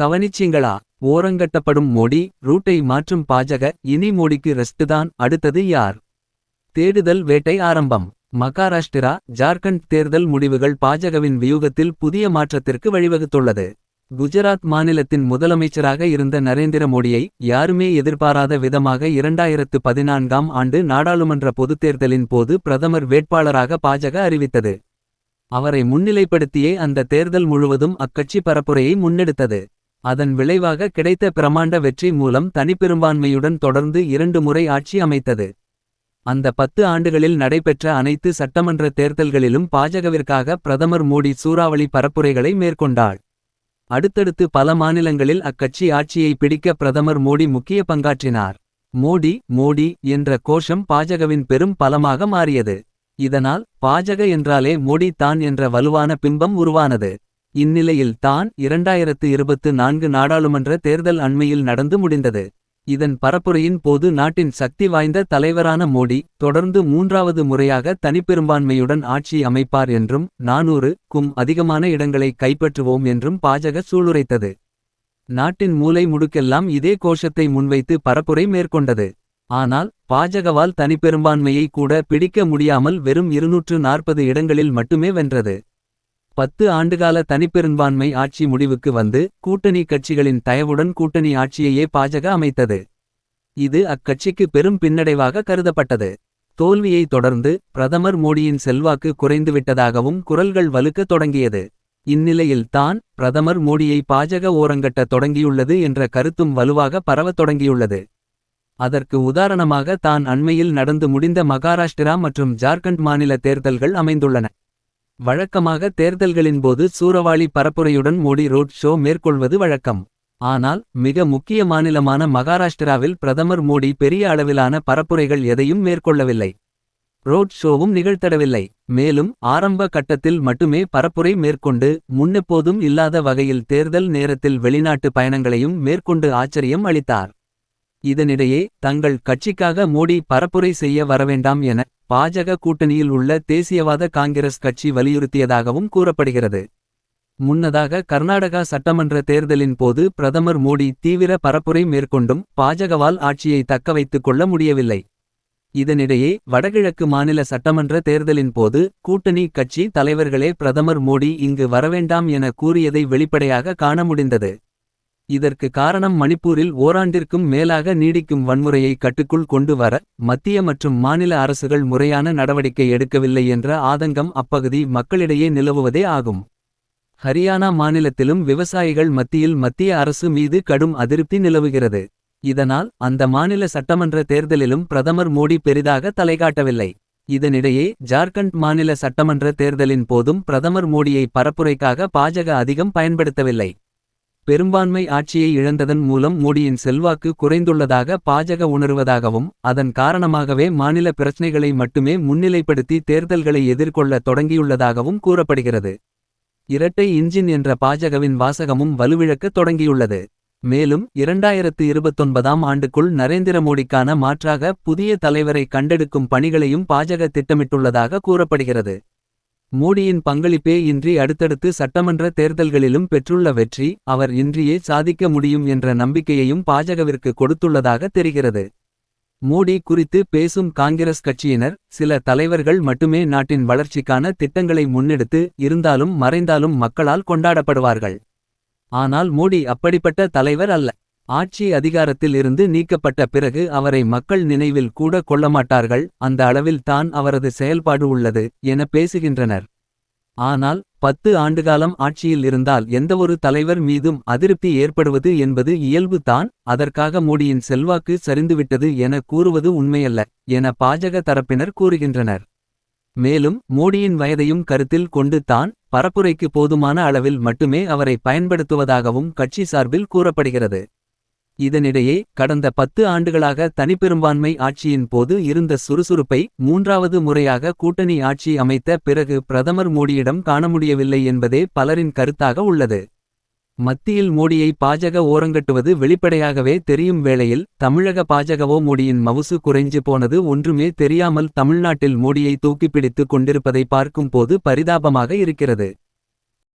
கவனிச்சிங்களா? ஓரங்கட்டப்படும் மோடி ரூட்டை மாற்றும் பாஜக இனி மோடிக்கு ரெஸ்ட் தான் அடுத்தது யார்? தேடுதல் வேட்டை ஆரம்பம். மகாராஷ்டிரா ஜார்க்கண்ட் தேர்தல் முடிவுகள் பாஜகவின் வியூகத்தில் புதிய மாற்றத்திற்கு வழிவகுத்துள்ளது. குஜராத் மாநிலத்தின் முதலமைச்சராக இருந்த நரேந்திர மோடியை யாருமே எதிர்பாராத விதமாக இரண்டாயிரத்து பதினான்காம் ஆண்டு நாடாளுமன்ற பொதுத் தேர்தலின் போது பிரதமர் வேட்பாளராக பாஜக அறிவித்தது. அவரை முன்னிலைப்படுத்தியே அந்த தேர்தல் முழுவதும் அக்கட்சி பரப்புரையை முன்னெடுத்தது. அதன் விளைவாக கிடைத்த பிரமாண்ட வெற்றி மூலம் தனிப்பெரும்பான்மையுடன் தொடர்ந்து இரண்டு முறை ஆட்சி அமைத்தது. அந்த பத்து ஆண்டுகளில் நடைபெற்ற அனைத்து சட்டமன்ற தேர்தல்களிலும் பாஜகவிற்காக பிரதமர் மோடி சூறாவளி பரப்புரைகளை மேற்கொண்டாள் அடுத்தடுத்து பல மாநிலங்களில் அக்கட்சி ஆட்சியை பிடிக்க பிரதமர் மோடி முக்கிய பங்காற்றினார். மோடி மோடி என்ற கோஷம் பாஜகவின் பெரும் பலமாக மாறியது. இதனால் பாஜக என்றாலே மோடி தான் என்ற வலுவான பிம்பம் உருவானது. இந்நிலையில் தான் இரண்டாயிரத்து இருபத்து நான்கு நாடாளுமன்ற தேர்தல் அண்மையில் நடந்து முடிந்தது. இதன் பரப்புரையின் போது நாட்டின் சக்தி வாய்ந்த தலைவரான மோடி தொடர்ந்து மூன்றாவது முறையாக தனிப்பெரும்பான்மையுடன் ஆட்சி அமைப்பார் என்றும் நானூறு க்கும் அதிகமான இடங்களை கைப்பற்றுவோம் என்றும் பாஜக சூளுரைத்தது. நாட்டின் மூலை முடுக்கெல்லாம் இதே கோஷத்தை முன்வைத்து பரப்புரை மேற்கொண்டது. ஆனால் பாஜகவால் தனிப்பெரும்பான்மையை கூட பிடிக்க முடியாமல் வெறும் இருநூற்று நாற்பது இடங்களில் மட்டுமே வென்றது. பத்து ஆண்டுகால தனிப்பெரும்பான்மை ஆட்சி முடிவுக்கு வந்து கூட்டணி கட்சிகளின் தயவுடன் கூட்டணி ஆட்சியையே பாஜக அமைத்தது. இது அக்கட்சிக்கு பெரும் பின்னடைவாக கருதப்பட்டது. தோல்வியை தொடர்ந்து பிரதமர் மோடியின் செல்வாக்கு குறைந்துவிட்டதாகவும் குரல்கள் வலுக்கத் தொடங்கியது. இந்நிலையில் தான் பிரதமர் மோடியை பாஜக ஓரங்கட்ட தொடங்கியுள்ளது என்ற கருத்தும் வலுவாக பரவத் தொடங்கியுள்ளது. அதற்கு உதாரணமாக தான் அண்மையில் நடந்து முடிந்த மகாராஷ்டிரா மற்றும் ஜார்க்கண்ட் மாநில தேர்தல்கள் அமைந்துள்ளன. வழக்கமாக தேர்தல்களின் போது சூறவாளி பரப்புரையுடன் மோடி ரோட் ஷோ மேற்கொள்வது வழக்கம். ஆனால் மிக முக்கிய மாநிலமான மகாராஷ்டிராவில் பிரதமர் மோடி பெரிய அளவிலான பரப்புரைகள் எதையும் மேற்கொள்ளவில்லை. ரோட் ஷோவும் நிகழ்த்தடவில்லை மேலும் ஆரம்ப கட்டத்தில் மட்டுமே பரப்புரை மேற்கொண்டு முன்னெப்போதும் இல்லாத வகையில் தேர்தல் நேரத்தில் வெளிநாட்டு பயணங்களையும் மேற்கொண்டு ஆச்சரியம் அளித்தார். இதனிடையே தங்கள் கட்சிக்காக மோடி பரப்புரை செய்ய வரவேண்டாம் என பாஜக கூட்டணியில் உள்ள தேசியவாத காங்கிரஸ் கட்சி வலியுறுத்தியதாகவும் கூறப்படுகிறது. முன்னதாக கர்நாடகா சட்டமன்ற தேர்தலின் போது பிரதமர் மோடி தீவிர பரப்புரை மேற்கொண்டும் பாஜகவால் ஆட்சியை தக்கவைத்துக் கொள்ள முடியவில்லை. இதனிடையே வடகிழக்கு மாநில சட்டமன்ற தேர்தலின் போது கூட்டணி கட்சி தலைவர்களே பிரதமர் மோடி இங்கு வரவேண்டாம் என கூறியதை வெளிப்படையாக காண முடிந்தது. இதற்கு காரணம் மணிப்பூரில் ஓராண்டிற்கும் மேலாக நீடிக்கும் வன்முறையை கட்டுக்குள் கொண்டு வர மத்திய மற்றும் மாநில அரசுகள் முறையான நடவடிக்கை எடுக்கவில்லை என்ற ஆதங்கம் அப்பகுதி மக்களிடையே நிலவுவதே ஆகும். ஹரியானா மாநிலத்திலும் விவசாயிகள் மத்தியில் மத்திய அரசு மீது கடும் அதிருப்தி நிலவுகிறது. இதனால் அந்த மாநில சட்டமன்ற தேர்தலிலும் பிரதமர் மோடி பெரிதாக தலைகாட்டவில்லை. இதனிடையே ஜார்க்கண்ட் மாநில சட்டமன்ற தேர்தலின் போதும் பிரதமர் மோடியை பரப்புரைக்காக பாஜக அதிகம் பயன்படுத்தவில்லை. பெரும்பான்மை ஆட்சியை இழந்ததன் மூலம் மோடியின் செல்வாக்கு குறைந்துள்ளதாக பாஜக உணர்வதாகவும் அதன் காரணமாகவே மாநில பிரச்சினைகளை மட்டுமே முன்னிலைப்படுத்தி தேர்தல்களை எதிர்கொள்ள தொடங்கியுள்ளதாகவும் கூறப்படுகிறது. இரட்டை இன்ஜின் என்ற பாஜகவின் வாசகமும் வலுவிழக்கத் தொடங்கியுள்ளது. மேலும் இரண்டாயிரத்து இருபத்தொன்பதாம் ஆண்டுக்குள் நரேந்திர மோடிக்கான மாற்றாக புதிய தலைவரை கண்டெடுக்கும் பணிகளையும் பாஜக திட்டமிட்டுள்ளதாக கூறப்படுகிறது. மோடியின் பங்களிப்பே இன்றி அடுத்தடுத்து சட்டமன்ற தேர்தல்களிலும் பெற்றுள்ள வெற்றி அவர் இன்றியே சாதிக்க முடியும் என்ற நம்பிக்கையையும் பாஜகவிற்கு கொடுத்துள்ளதாக தெரிகிறது. மோடி குறித்து பேசும் காங்கிரஸ் கட்சியினர் சில தலைவர்கள் மட்டுமே நாட்டின் வளர்ச்சிக்கான திட்டங்களை முன்னெடுத்து இருந்தாலும் மறைந்தாலும் மக்களால் கொண்டாடப்படுவார்கள். ஆனால் மோடி அப்படிப்பட்ட தலைவர் அல்ல. ஆட்சி அதிகாரத்தில் இருந்து நீக்கப்பட்ட பிறகு அவரை மக்கள் நினைவில் கூட கொள்ளமாட்டார்கள் அந்த அளவில் தான் அவரது செயல்பாடு உள்ளது என பேசுகின்றனர். ஆனால் பத்து ஆண்டுகாலம் ஆட்சியில் இருந்தால் எந்தவொரு தலைவர் மீதும் அதிருப்தி ஏற்படுவது என்பது இயல்பு தான் அதற்காக மோடியின் செல்வாக்கு சரிந்துவிட்டது என கூறுவது உண்மையல்ல என பாஜக தரப்பினர் கூறுகின்றனர். மேலும் மோடியின் வயதையும் கருத்தில் கொண்டு தான் பரப்புரைக்கு போதுமான அளவில் மட்டுமே அவரை பயன்படுத்துவதாகவும் கட்சி சார்பில் கூறப்படுகிறது. இதனிடையே கடந்த பத்து ஆண்டுகளாக தனிப்பெரும்பான்மை ஆட்சியின் போது இருந்த சுறுசுறுப்பை மூன்றாவது முறையாக கூட்டணி ஆட்சி அமைத்த பிறகு பிரதமர் மோடியிடம் காண முடியவில்லை என்பதே பலரின் கருத்தாக உள்ளது. மத்தியில் மோடியை பாஜக ஓரங்கட்டுவது வெளிப்படையாகவே தெரியும் வேளையில் தமிழக பாஜகவோ மோடியின் மவுசு குறைஞ்சு போனது ஒன்றுமே தெரியாமல் தமிழ்நாட்டில் மோடியை தூக்கிப்பிடித்துக் கொண்டிருப்பதை பார்க்கும்போது பரிதாபமாக இருக்கிறது.